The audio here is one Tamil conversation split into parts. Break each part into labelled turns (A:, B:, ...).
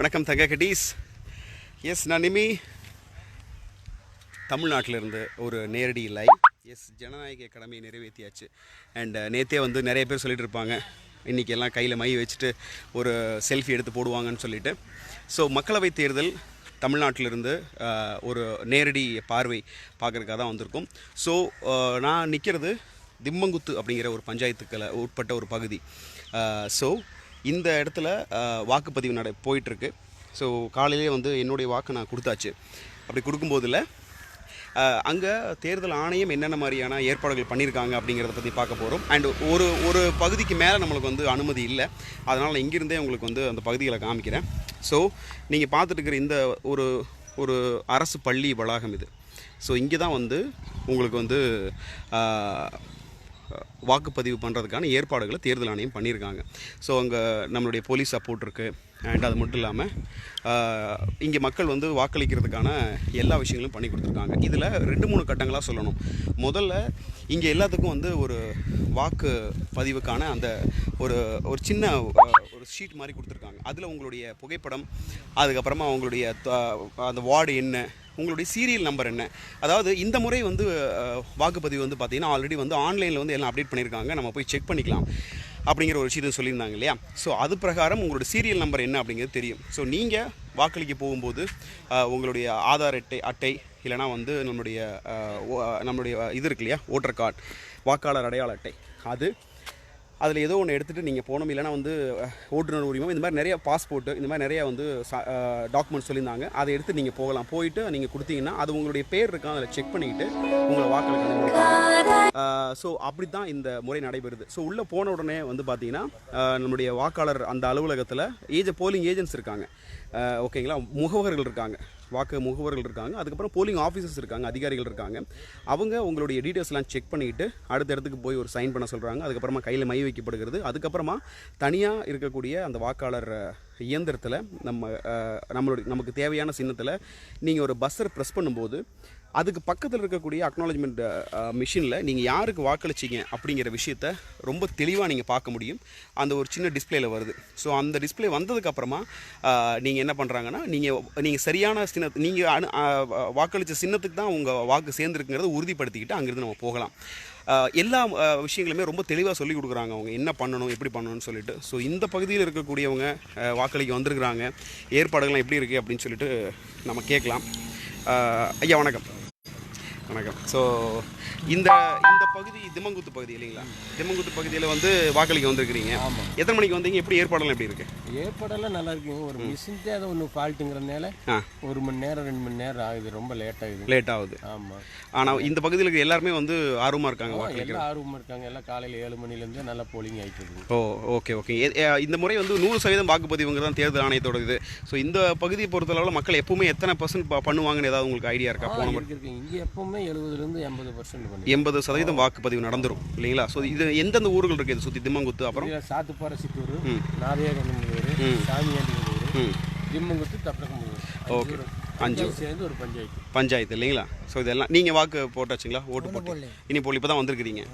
A: வணக்கம் தங்க கட்டீஸ். எஸ் நான் நிமி. தமிழ்நாட்டிலிருந்து ஒரு நேரடி லைவ். எஸ் ஜனநாயக கடமையை நிறைவேற்றியாச்சு. அண்ட் uh, நேற்றே வந்து நிறைய பேர் சொல்லிட்டு இருப்பாங்க. இன்றைக்கி எல்லாம் கையில் மை வச்சுட்டு ஒரு செல்ஃபி எடுத்து போடுவாங்கன்னு சொல்லிட்டு. ஸோ மக்களவைத் தேர்தல் தமிழ்நாட்டிலிருந்து uh, ஒரு நேரடி பார்வை பார்க்குறக்காக தான் வந்திருக்கும். ஸோ uh, நான் நிற்கிறது திம்மங்குத்து அப்படிங்கிற ஒரு பஞ்சாயத்துக்களை உட்பட்ட ஒரு பகுதி. ஸோ இந்த இடத்துல வாக்குப்பதிவு நட போயிட்டுருக்கு. ஸோ காலையிலே வந்து என்னுடைய வாக்கு நான் கொடுத்தாச்சு. அப்படி கொடுக்கும்போதில் அங்கே தேர்தல் ஆணையம் என்னென்ன மாதிரியான ஏற்பாடுகள் பண்ணியிருக்காங்க அப்படிங்கிறத பற்றி பார்க்க போகிறோம் அண்ட் ஒரு ஒரு பகுதிக்கு மேலே நம்மளுக்கு வந்து அனுமதி இல்லை. அதனால் நான் இங்கிருந்தே உங்களுக்கு வந்து அந்த பகுதிகளை காமிக்கிறேன். ஸோ நீங்கள் பார்த்துட்டு இருக்கிற இந்த ஒரு ஒரு அரசு பள்ளி வளாகம் இது. ஸோ இங்கே தான் வந்து உங்களுக்கு வந்து வாக்குப்பதிவு பண்ணுறதுக்கான ஏற்பாடுகளை தேர்தல் ஆணையம் பண்ணியிருக்காங்க. ஸோ அங்கே நம்மளுடைய போலீஸ் சப்போர்ட் இருக்குது அண்ட் அது மட்டும் இல்லாமல் இங்கே மக்கள் வந்து வாக்களிக்கிறதுக்கான எல்லா விஷயங்களும் பண்ணி கொடுத்துருக்காங்க. இதில் ரெண்டு மூணு கட்டங்களாக சொல்லணும். முதல்ல இங்கே எல்லாத்துக்கும் வந்து ஒரு வாக்கு பதிவுக்கான அந்த ஒரு ஒரு சின்ன ஒரு ஷீட் மாதிரி கொடுத்துருக்காங்க. அதில் உங்களுடைய புகைப்படம் அதுக்கப்புறமா அவங்களுடைய த- அந்த வார்டு என்ன உங்களுடைய சீரியல் நம்பர் என்ன? அதாவது இந்த முறை வந்து வாக்குப்பதிவு வந்து பார்த்தீங்கன்னா ஆல்ரெடி வந்து ஆன்லைனில் வந்து எல்லாம் அப்டேட் பண்ணியிருக்காங்க. நம்ம போய் செக் பண்ணிக்கலாம் அப்படிங்கிற ஒரு விஷயத்தை சொல்லியிருந்தாங்க இல்லையா? ஸோ அது பிரகாரம் உங்களோட சீரியல் நம்பர் என்ன அப்படிங்கிறது தெரியும். ஸோ நீங்கள் வாக்களிக்க போகும்போது உங்களுடைய ஆதார் அட்டை அட்டை இல்லைனா வந்து நம்மளுடைய ஓ- நம்மளுடைய இது இருக்கு இல்லையா? ஓட்டர் கார்டு வாக்காளர் அடையாள அட்டை. அது அதில் ஏதோ ஒன்று எடுத்துகிட்டு நீங்கள் போகணும் இல்லைனா வந்து ஓட்டுநர் உரிமம் இந்த மாதிரி நிறைய பாஸ்போர்ட்டு இந்த மாதிரி நிறையா வந்து டாக்குமெண்ட் சொல்லியிருந்தாங்க. அதை எடுத்து நீங்கள் போகலாம். போயிட்டு நீங்கள் கொடுத்தீங்கன்னா அது உங்களுடைய பேர் இருக்கா அதில் செக் பண்ணிக்கிட்டு உங்களை வாக்களிக்க ஸோ அப்படி தான் இந்த முறை நடைபெறுது. ஸோ உள்ளே போன உடனே வந்து பார்த்தீங்கன்னா நம்முடைய வாக்காளர் அந்த அலுவலகத்தில் ஏஜ் போலிங் ஏஜென்ட்ஸ் இருக்காங்க. ஓகேங்களா முகவர்கள் இருக்காங்க. வாக்கு முகவர்கள் இருக்காங்க. அதுக்கப்புறம் போலிங் ஆஃபீஸர்ஸ் இருக்காங்க அதிகாரிகள் இருக்காங்க. அவங்க உங்களுடைய டீட்டெயில்ஸ்லாம் செக் பண்ணிக்கிட்டு அடுத்த இடத்துக்கு போய் ஒரு சைன் பண்ண சொல்கிறாங்க அதுக்கப்புறமா கையில் மை வைக்கப்படுகிறது. அதுக்கப்புறமா தனியாக இருக்கக்கூடிய அந்த வாக்காளர் இயந்திரத்தில் நம்ம நம்மளுடைய நமக்கு தேவையான சின்னத்தில் நீங்கள் ஒரு பஸ்ஸர் ப்ரெஸ் பண்ணும்போது அதுக்கு பக்கத்தில் இருக்கக்கூடிய அக்னாலஜ்மெண்ட் மிஷினில் நீங்கள் யாருக்கு வாக்களிச்சிங்க அப்படிங்கிற விஷயத்த ரொம்ப தெளிவாக நீங்கள் பார்க்க முடியும். அந்த ஒரு சின்ன டிஸ்பிளேல வருது. ஸோ அந்த டிஸ்பிளே வந்ததுக்கப்புறமா நீங்கள் என்ன பண்ணுறாங்கன்னா நீங்கள் நீங்கள் சரியான சின்ன நீங்கள் அனு வாக்களித்த சின்னத்துக்கு தான் உங்கள் வாக்கு சேர்ந்துருக்குங்கிறத உறுதிப்படுத்திக்கிட்டு அங்கேருந்து நம்ம போகலாம். எல்லா விஷயங்களுமே ரொம்ப தெளிவாக சொல்லி கொடுக்குறாங்க அவங்க. என்ன பண்ணணும் எப்படி பண்ணணும்னு சொல்லிட்டு. ஸோ இந்த பகுதியில் இருக்கக்கூடியவங்க வாக்களிக்க வந்திருக்கிறாங்க. ஏற்பாடுகள்லாம் எப்படி இருக்குது அப்படின்னு சொல்லிட்டு நம்ம கேட்கலாம். ஐயா வணக்கம். வணக்கம். ஸோ இந்த இந்த பகுதி திம்மங்குத்து பகுதி இல்லைங்களா? திம்மங்குத்து பகுதியில் வந்து வாக்களிக்க வந்திருக்கிறீங்க.
B: ஆமாம்
A: எத்தனை மணிக்கு வந்தீங்க? எப்படி ஏற்பாடெல்லாம் எப்படி இருக்கு?
B: ஏற்பாடெல்லாம் நல்லா இருக்குங்க. ஒரு மிஷின்ட்டே அதை ஒன்று ஃபால்ட்டுங்கிறதுனால
A: ஆ.
B: ஒரு மணி நேரம் ரெண்டு மணி நேரம் ஆகுது. ரொம்ப லேட் ஆகுது.
A: லேட் ஆகுது.
B: ஆமாம்
A: ஆனால் இந்த பகுதியில் இருக்க எல்லாருமே வந்து ஆர்வமாக இருக்காங்க வாக்களிக்க
B: எல்லாம் ஆர்வமாக இருக்காங்க. எல்லாம் காலையில் ஏழு மணிலேருந்து நல்லா போலிங் ஆகிட்டு இருக்குது.
A: ஓ ஓகே ஓகே இந்த முறை வந்து நூறு சதவீதம் வாக்குப்பதிவுங்கிறது தான் தேர்தல் ஆணையத்தோட இது. ஸோ இந்த பகுதியை பொறுத்தளவில் மக்கள் எப்பவுமே எத்தனை பர்சன்ட் பண்ணுவாங்கன்னு ஏதாவது உங்களுக்கு ஐடியா இருக்கா? போன
B: இங்கே எப்பவுமே எழுபதுலேருந்து எண்பது பர்சன்ட்
A: எண்பது சதவீதம் வாக்குப்பதிவு நடந்துரும் இல்லைங்களா? ஸோ இது எந்தெந்த ஊர்கள் இருக்குது இது சுற்றி திம்மங்குத்து அப்புறம்?
B: சாத்துப்பாறை சித்தூர்
A: ம்.
B: நாதையாகந்தூர் சாமியாண்டி ஊர் திம்மங்குத்து தப்பரக்கம்பூர்
A: அஞ்சு
B: சேர்ந்து ஒரு பஞ்சாயத்து.
A: பஞ்சாயத்து இல்லைங்களா? ஸோ இதெல்லாம் நீங்கள் வாக்கு போட்டாச்சுங்களா ஓட்டு போட்டு. இனி போல் இப்போ தான் வந்திருக்கிறீங்க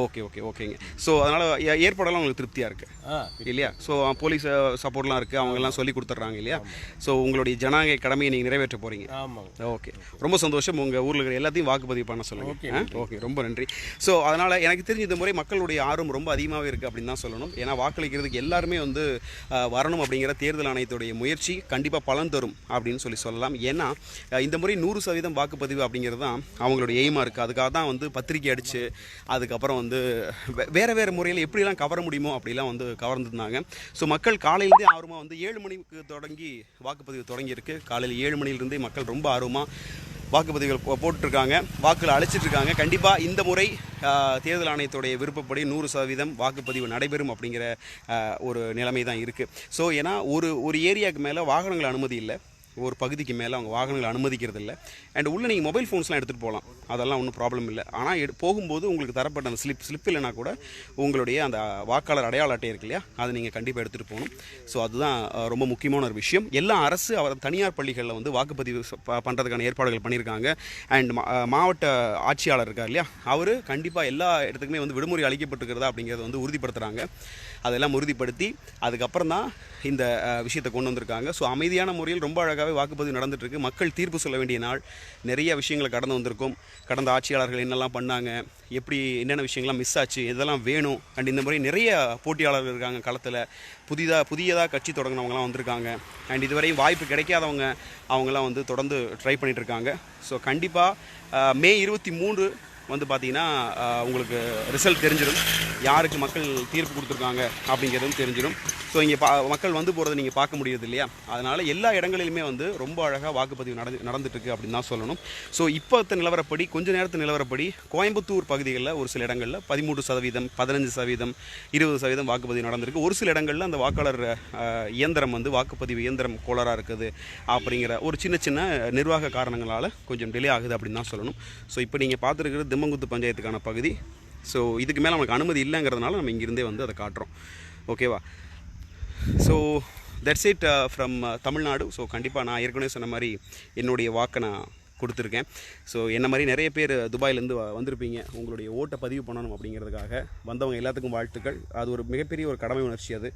A: ஓகே ஓகே ஓகேங்க. ஸோ அதனால் ஏற்பாடெல்லாம் உங்களுக்கு திருப்தியாக இருக்குது இல்லையா? ஸோ போலீஸ் சப்போர்ட்லாம் இருக்குது அவங்கெல்லாம் சொல்லி கொடுத்துட்றாங்க இல்லையா? ஸோ உங்களுடைய ஜனநாயக கடமையை நீங்கள் நிறைவேற்ற போகிறீங்க ஓகே. ரொம்ப சந்தோஷம். உங்கள் ஊரில் இருக்கிற எல்லாத்தையும் வாக்குப்பதிவு பண்ண சொல்லுங்கள் ஓகே ரொம்ப நன்றி. ஸோ அதனால் எனக்கு தெரிஞ்ச இந்த முறை மக்களுடைய ஆர்வம் ரொம்ப அதிகமாகவே இருக்குது அப்படின்னு தான் சொல்லணும். ஏன்னா வாக்களிக்கிறதுக்கு எல்லாருமே வந்து வரணும் அப்படிங்கிற தேர்தல் ஆணையத்துடைய முயற்சி கண்டிப்பாக பலன் தரும் அப்படின்னு சொல்லி சொல்லலாம். ஏன்னா இந்த முறை நூறு சதவீதம் வாக்குப்பதிவு அப்படிங்கிறது தான் அவங்களுடைய எய்மாக இருக்குது அதுக்காக தான் வந்து பத்திரிக்கை அடித்து அதுக்கப்புறம் வந்து வே- வேறு முறையில் எப்படிலாம் கவர முடியுமோ அப்படிலாம் வந்து கவர்ந்துருந்தாங்க. ஸோ மக்கள் காலையிலேருந்தே ஆர்வமாக வந்து ஏழு மணிக்கு தொடங்கி வாக்குப்பதிவு தொடங்கியிருக்கு. காலையில் ஏழு மணிலிருந்தே மக்கள் ரொம்ப ஆர்வமாக வாக்குப்பதிவுகள் போ- வாக்குகள் அழைச்சிட்ருக்காங்க. கண்டிப்பாக இந்த முறை தேர்தல் ஆணையத்துடைய விருப்பப்படி நூறு சதவீதம் வாக்குப்பதிவு நடைபெறும் அப்படிங்கிற ஒரு நிலைமை தான் இருக்குது ஸோ ஏன்னா ஒரு ஒரு ஏரியாவுக்கு மேலே வாகனங்கள் அனுமதி இல்லை. ஒரு பகுதிக்கு மேலே அவங்க வாகனங்களை அனுமதிக்கிறது இல்லை அண்ட் உள்ளே நீங்கள் மொபைல் ஃபோன்ஸ்லாம் எடுத்துகிட்டு போகலாம். அதெல்லாம் ஒன்றும் ப்ராப்ளம் இல்லை. ஆனால் எடு போகும்போது உங்களுக்கு தரப்பட்ட அந்த ஸ்லிப் ஸ்லிப் இல்லைனா கூட உங்களுடைய அந்த வாக்காளர் அடையாள அட்டை இருக்கு இல்லையா? அதை நீங்கள் கண்டிப்பாக எடுத்துகிட்டு போகணும். ஸோ அதுதான் ரொம்ப முக்கியமான ஒரு விஷயம். எல்லா அரசு அவர் தனியார் பள்ளிகளில் வந்து வாக்குப்பதிவு பண்ணுறதுக்கான ஏற்பாடுகள் பண்ணியிருக்காங்க. அண்ட் மாவட்ட ஆட்சியாளர் இருக்கார் இல்லையா? அவர் கண்டிப்பாக எல்லா இடத்துக்குமே வந்து விடுமுறை அளிக்கப்பட்டிருக்கிறதா அப்படிங்கிறத வந்து உறுதிப்படுத்துகிறாங்க அதெல்லாம் உறுதிப்படுத்தி அதுக்கப்புறம் தான் இந்த விஷயத்தை கொண்டு வந்திருக்காங்க. ஸோ அமைதியான முறையில் ரொம்ப அழகாகவே வாக்குப்பதிவு நடந்துகிட்ருக்கு மக்கள் தீர்ப்பு சொல்ல வேண்டிய நாள். நிறைய விஷயங்களை கடந்து வந்திருக்கும். கடந்த ஆட்சியாளர்கள் என்னெல்லாம் பண்ணாங்க? எப்படி என்னென்ன விஷயங்கள்லாம் மிஸ் ஆச்சு? இதெல்லாம் வேணும்? அண்ட் இந்த மாதிரி நிறைய போட்டியாளர்கள் இருக்காங்க களத்தில். புதிதாக புதியதாக கட்சி தொடங்கினவங்களாம் வந்திருக்காங்க. அண்ட் இதுவரையும் வாய்ப்பு கிடைக்காதவங்க அவங்களாம் வந்து தொடர்ந்து ட்ரை பண்ணிகிட்ருக்காங்க ஸோ கண்டிப்பாக மே இருபத்தி மூன்று வந்து பார்த்தீங்கன்னா உங்களுக்கு ரிசல்ட் தெரிஞ்சிடும். யாருக்கு மக்கள் தீர்ப்பு கொடுத்துருக்காங்க அப்படிங்கிறதும் தெரிஞ்சிடும். ஸோ இங்கே பா மக்கள் வந்து போகிறத நீங்கள் பார்க்க முடியுது இல்லையா? அதனால் எல்லா இடங்களிலுமே வந்து ரொம்ப அழகாக வாக்குப்பதிவு நடந்து நடந்துட்டுருக்கு அப்படின்னு தான் சொல்லணும். ஸோ இப்போத்த நிலவரப்படி கொஞ்ச நேரத்து நிலவரப்படி கோயம்புத்தூர் பகுதிகளில் ஒரு சில இடங்களில் பதிமூன்று சதவீதம் பதினஞ்சு சதவீதம் இருபது சதவீதம் வாக்குப்பதிவு நடந்திருக்கு. ஒரு சில இடங்களில் அந்த வாக்காளர் இயந்திரம் வந்து வாக்குப்பதிவு இயந்திரம் கோளாறாக இருக்குது அப்படிங்கிற ஒரு சின்ன சின்ன நிர்வாக காரணங்களால் கொஞ்சம் டிலே ஆகுது அப்படின்னு தான் சொல்லணும். ஸோ இப்போ நீங்கள் பார்த்துருக்கிறது திம்மங்குத்து பஞ்சாயத்துக்கான பகுதி. ஸோ இதுக்கு மேலே நமக்கு அனுமதி இல்லைங்கிறதுனால நம்ம இங்கிருந்தே வந்து அதை காட்டுறோம். ஓகேவா so that's it from Tamil Nadu. So கண்டிப்பாக நான் ஏற்கனவே சொன்ன மாதிரி என்னுடைய வாக்கை நான் கொடுத்துருக்கேன். ஸோ என்ன மாதிரி நிறைய பேர் துபாயிலேருந்து வந்திருப்பீங்க. உங்களுடைய ஓட்டை பதிவு பண்ணணும் அப்படிங்கிறதுக்காக வந்தவங்க எல்லாத்துக்கும் வாழ்த்துக்கள். அது ஒரு மிகப்பெரிய ஒரு கடமை உணர்ச்சி அது.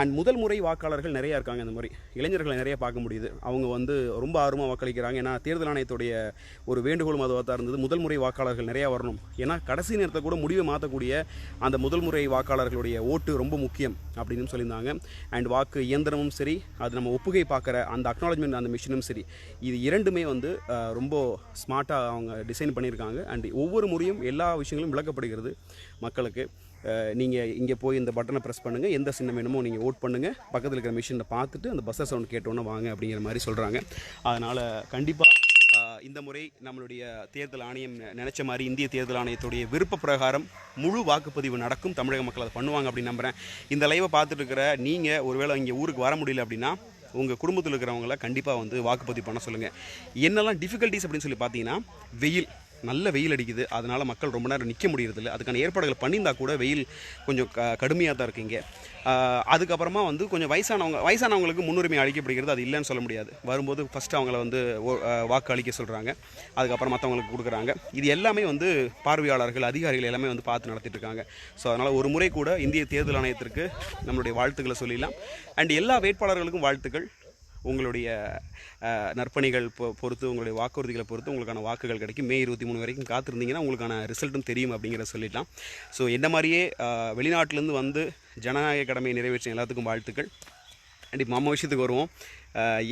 A: அண்ட் முதல் முறை வாக்காளர்கள் நிறையா இருக்காங்க இந்த மாதிரி இளைஞர்களை நிறைய பார்க்க முடியுது. அவங்க வந்து ரொம்ப ஆர்வமாக வாக்களிக்கிறாங்க. ஏன்னா தேர்தல் ஆணையத்துடைய ஒரு வேண்டுகோளும் அதுவாக தான் இருந்தது. முதல் முறை வாக்காளர்கள் நிறையா வரணும். ஏன்னா கடைசி நேரத்தில் கூட முடிவை மாற்றக்கூடிய அந்த முதல் முறை வாக்காளர்களுடைய ஓட்டு ரொம்ப முக்கியம் அப்படின்னு சொல்லியிருந்தாங்க. அண்ட் வாக்கு இயந்திரமும் சரி அது நம்ம ஒப்புகை பார்க்குற அந்த அக்னாலஜ்மெண்ட் அந்த மிஷினும் சரி இது இரண்டுமே வந்து ரொம்ப ஸ்மார்ட்டாக அவங்க டிசைன் பண்ணியிருக்காங்க. அண்ட் ஒவ்வொரு முறையும் எல்லா விஷயங்களும் விளக்கப்படுகிறது மக்களுக்கு. நீங்கள் இங்கே போய் இந்த பட்டனை ப்ரெஸ் பண்ணுங்கள் எந்த சின்னம் வேணுமோ நீங்கள் ஓட் பண்ணுங்கள் பக்கத்தில் இருக்கிற மிஷினில் பார்த்துட்டு அந்த பஸ்ஸர் சவுண்ட் கேட்டோன்னே வாங்க அப்படிங்கிற மாதிரி சொல்கிறாங்க அதனால் கண்டிப்பாக இந்த முறை நம்மளுடைய தேர்தல் ஆணையம் நினச்ச நினைச்ச மாதிரி இந்திய தேர்தல் ஆணையத்துடைய விருப்ப பிரகாரம் முழு வாக்குப்பதிவு நடக்கும். தமிழக மக்கள் அதை பண்ணுவாங்க அப்படின்னு நம்புகிறேன் இந்த லைவை பார்த்துட்டு இருக்கிற நீங்கள் ஒருவேளை இங்கே ஊருக்கு வர முடியல அப்படின்னா உங்கள் குடும்பத்தில் இருக்கிறவங்கள கண்டிப்பாக வந்து வாக்குப்பதிவு பண்ண சொல்லுங்கள் என்னெல்லாம் டிஃபிகல்ட்டிஸ் அப்படின்னு சொல்லி பார்த்தீங்கன்னா வெயில். நல்ல வெயில் அடிக்குது. அதனால் மக்கள் ரொம்ப நேரம் நிற்க முடியறதில்ல. அதுக்கான ஏற்பாடுகள் பண்ணியிருந்தா கூட வெயில் கொஞ்சம் க கடுமையாக தான் இருக்குங்க அதுக்கப்புறமா வந்து கொஞ்சம் வயசானவங்க வயசானவங்களுக்கு முன்னுரிமை அளிக்கப்படுகிறது. அது இல்லைன்னு சொல்ல முடியாது. வரும்போது ஃபஸ்ட்டு அவங்கள வந்து வாக்கு அளிக்க சொல்கிறாங்க அதுக்கப்புறம் மற்றவங்களுக்கு கொடுக்குறாங்க. இது எல்லாமே வந்து பார்வையாளர்கள் அதிகாரிகள் எல்லாமே வந்து பார்த்து நடத்திட்டு இருக்காங்க ஸோ அதனால் ஒரு முறை கூட இந்திய தேர்தல் ஆணையத்திற்கு நம்மளுடைய வாழ்த்துக்களை சொல்லிடலாம். அண்ட் எல்லா வேட்பாளர்களுக்கும் வாழ்த்துக்கள். உங்களுடைய நற்பணிகள் பொ- பொறுத்து உங்களுடைய வாக்குறுதிகளை பொறுத்து உங்களுக்கான வாக்குகள் கிடைக்கும். மே இருபத்தி மூணு வரைக்கும் காத்திருந்தீங்கன்னா உங்களுக்கான ரிசல்ட்டும் தெரியும் அப்படிங்கிறத சொல்லிடலாம். ஸோ இந்த மாதிரியே வெளிநாட்டிலேருந்து வந்து ஜனநாயக கடமையை நிறைவேற்ற எல்லாத்துக்கும் வாழ்த்துக்கள். அண்ட் இப்போ நம்ம விஷயத்துக்கு வருவோம்.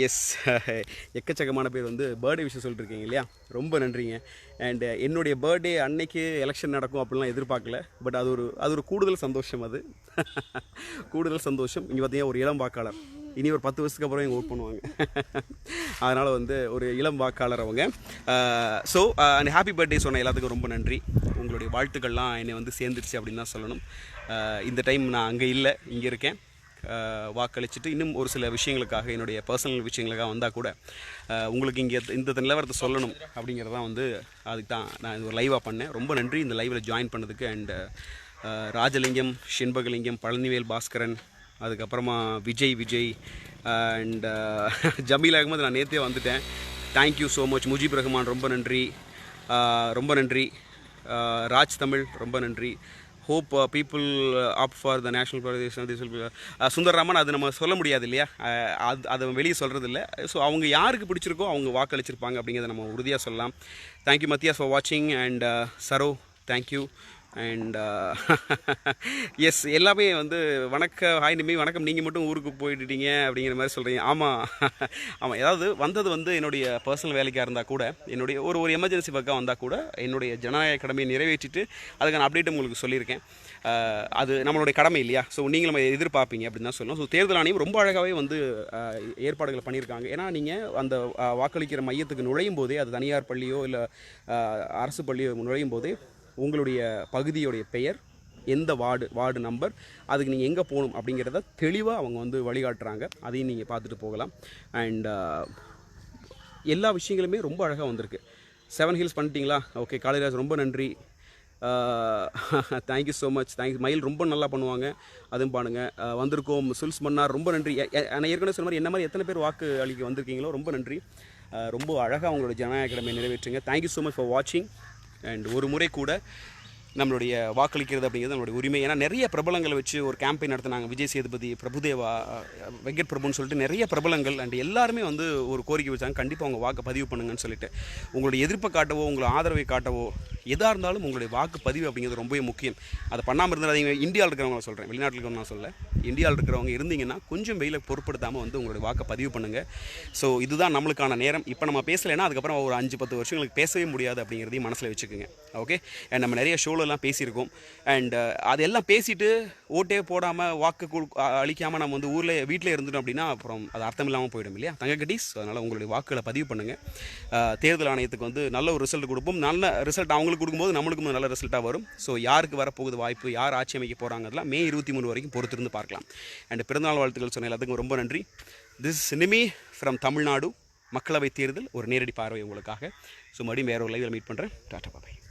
A: எஸ் எக்கச்சக்கமான பேர் வந்து பர்த்டே விஷயம் சொல்லிட்டுருக்கீங்க இல்லையா? ரொம்ப நன்றிங்க. அண்டு என்னுடைய பர்த்டே அன்னைக்கு எலெக்ஷன் நடக்கும் அப்படிலாம் எதிர்பார்க்கல. பட் அது ஒரு அது ஒரு கூடுதல் சந்தோஷம் அது. கூடுதல் சந்தோஷம். இங்கே பார்த்தீங்கன்னா ஒரு இளம் வாக்காளர். இனி ஒரு பத்து வருஷத்துக்கு அப்புறம் இங்கே ஓட் பண்ணுவாங்க. அதனால் வந்து ஒரு இளம் வாக்காளர் அவங்க. ஸோ அண்ட் ஹாப்பி பர்த்டே சொன்ன எல்லாத்துக்கும் ரொம்ப நன்றி. உங்களுடைய வாழ்த்துக்கள்லாம் என்னை வந்து சேர்ந்துருச்சு அப்படின்னு தான் சொல்லணும். இந்த டைம் நான் அங்கே இல்லை இங்கே இருக்கேன். வாக்களிச்சுட்டு இன்னும் ஒரு சில விஷயங்களுக்காக என்னுடைய பர்சனல் விஷயங்களுக்காக வந்தால் கூட உங்களுக்கு இங்கே இந்த நிலவரத்தை சொல்லணும் அப்படிங்கிறதான் வந்து அதுக்கு தான் நான் இது ஒரு லைவாக பண்ணேன். ரொம்ப நன்றி இந்த லைவில் ஜாயின் பண்ணதுக்கு. அண்ட் ராஜலிங்கம் செண்பகலிங்கம் பழனிவேல் பாஸ்கரன் அதுக்கப்புறமா விஜய் விஜய் அண்ட் ஜமீல் அகமது நான் நேற்றே வந்துட்டேன். Thank you so much Mujeeb Rahman ரொம்ப நன்றி. Uh, ரொம்ப நன்றி. Uh, ராஜ் தமிழ் ரொம்ப நன்றி. Hope people of for the national Pradesh Sundararaman அது நம்ம சொல்ல முடியாது இல்லையா? Uh, அது அதை வெளியே சொல்கிறது இல்லை ஸோ அவங்க யாருக்கு பிடிச்சிருக்கோ அவங்க வாக்களிச்சிருப்பாங்க அப்படிங்கிறத நம்ம உறுதியாக சொல்லலாம். தேங்க்யூ மத்தியாஸ் ஃபார் வாட்சிங் and Saro thank you and yes uh, எல்லாமே வந்து வணக்கம் ஹாய் நிம்மி வணக்கம். நீங்கள் மட்டும் ஊருக்கு போயிட்டீங்க அப்படிங்கிற மாதிரி சொல்கிறீங்க ஆமாம் ஆமாம் ஏதாவது வந்தது வந்து என்னுடைய பர்சனல் வேலைக்காக இருந்தால் கூட என்னுடைய ஒரு ஒரு எமர்ஜென்சி பக்கம் வந்தால் கூட என்னுடைய ஜனநாயக கடமையை நிறைவேற்றிட்டு அதுக்கான அப்டேட் உங்களுக்கு சொல்லியிருக்கேன். Uh, அது நம்மளுடைய கடமை இல்லையா? ஸோ நீங்களும் எதிர்பார்ப்பீங்க அப்படின்னு தான் சொல்லணும். ஸோ தேர்தல் ஆணையம் ரொம்ப அழகாகவே வந்து uh, ஏற்பாடுகள் பண்ணியிருக்காங்க. ஏன்னா நீங்கள் அந்த வாக்களிக்கிற மையத்துக்கு நுழையும் போதே அது தனியார் பள்ளியோ இல்லை அரசு பள்ளியோ நுழையும் போதே உங்களுடைய பகுதியுடைய பெயர் எந்த வார்டு வார்டு நம்பர் அதுக்கு நீங்கள் எங்கே போகணும் அப்படிங்கிறத தெளிவாக அவங்க வந்து வழிகாட்டுறாங்க. அதையும் நீங்கள் பார்த்துட்டு போகலாம். அண்ட் எல்லா விஷயங்களுமே ரொம்ப அழகாக வந்திருக்கு. செவன் ஹில்ஸ் பண்ணிட்டீங்களா? ஓகே காளிராஜ் ரொம்ப நன்றி. தேங்க்யூ ஸோ மச் தேங்க்யூ மயில் ரொம்ப நல்லா பண்ணுவாங்க. அதுவும் பாருங்க. வந்திருக்கோம். சுல்ஸ் மன்னார் ரொம்ப நன்றி. நான் ஏற்கனவே சொன்ன மாதிரி என்ன மாதிரி எத்தனை பேர் வாக்கு அளிக்க வந்திருக்கீங்களோ ரொம்ப நன்றி. ரொம்ப அழகாக உங்களோட ஜனநாயக கடமை நிறைவேற்றுங்க. Thank you so much for வாட்சிங் அண்ட் ஒரு முறை கூட நம்மளுடைய வாக்களிக்கிறது அப்படிங்கிறது நம்மளுடைய உரிமை. ஏன்னா நிறைய பிரபலங்களை வச்சு ஒரு கேம்பெயின் நடத்தினாங்க. விஜய் சேதுபதி பிரபுதேவா வெங்கட் பிரபுன்னு சொல்லிட்டு நிறைய பிரபலங்கள் அண்ட் எல்லாருமே வந்து ஒரு கோரிக்கை வச்சாங்க. கண்டிப்பாக உங்கள் வாக்கை பதிவு பண்ணுங்கன்னு சொல்லிட்டு. உங்களுடைய எதிர்ப்பை காட்டவோ உங்களை ஆதரவை காட்டவோ எதாக இருந்தாலும் உங்களுடைய வாக்கு பதிவு அப்படிங்கிறது ரொம்பவே முக்கியம். அதை பண்ணாமல் இருந்தால் இந்தியாவில் இருக்கிறவங்க சொல்கிறேன் வெளிநாட்டில் இருக்கிறவங்க நான் சொல்ல. இந்தியாவில் இருக்கிறவங்க இருந்தீங்கன்னா கொஞ்சம் வெயில பொருட்படுத்தாமல் வந்து உங்களுடைய வாக்கை பதிவு பண்ணுங்கள் ஸோ இதுதான் நம்மளுக்கான நேரம். இப்போ நம்ம பேசலைன்னா அதுக்கப்புறம் ஒரு அஞ்சு பத்து வருஷங்களுக்கு பேசவே முடியாது அப்படிங்கிறதையும் மனசில் வச்சுக்கோங்க. ஓகே நம்ம நிறைய ஷோவில் எல்லாம் பேசியிருக்கோம். அண்ட் uh, அதெல்லாம் பேசிட்டு ஓட்டே போடாமல் வாக்கு அழிக்காமல் நம்ம வந்து ஊரில் வீட்டில் இருந்துட்டோம் அப்படின்னா அப்புறம் அது அர்த்தம் இல்லாமல் போயிடும் இல்லையா? தங்க அதனால் உங்களுடைய வாக்குகளை பதிவு பண்ணுங்கள் தேர்தல் ஆணையத்துக்கு வந்து நல்ல ஒரு ரிசல்ட் கொடுப்போம். நல்ல ரிசல்ட் அவங்களுக்கு கொடுக்கும்போது நம்மளுக்கும் நல்ல ரிசல்ட்டாக வரும். ஸோ யாருக்கு வரப்போகுது வாய்ப்பு யார் ஆட்சி அமைக்க போகிறாங்க அதெல்லாம் மே இருபத்தி மூணு வரைக்கும் பொறுத்திருந்து பார்க்கலாம். அண்ட் பிறந்தநாள் வாழ்த்துக்கள் சொன்ன எல்லாத்துக்கும் ரொம்ப நன்றி. திஸ் நிமி ஃப்ரம் தமிழ்நாடு மக்களவை தேர்தல் ஒரு நேரடி பார்வை உங்களுக்காக. ஸோ மறுபடியும் வேறு ஒரு லைவில் மீட் பண்ணுறேன் டாட்டா பாபாய்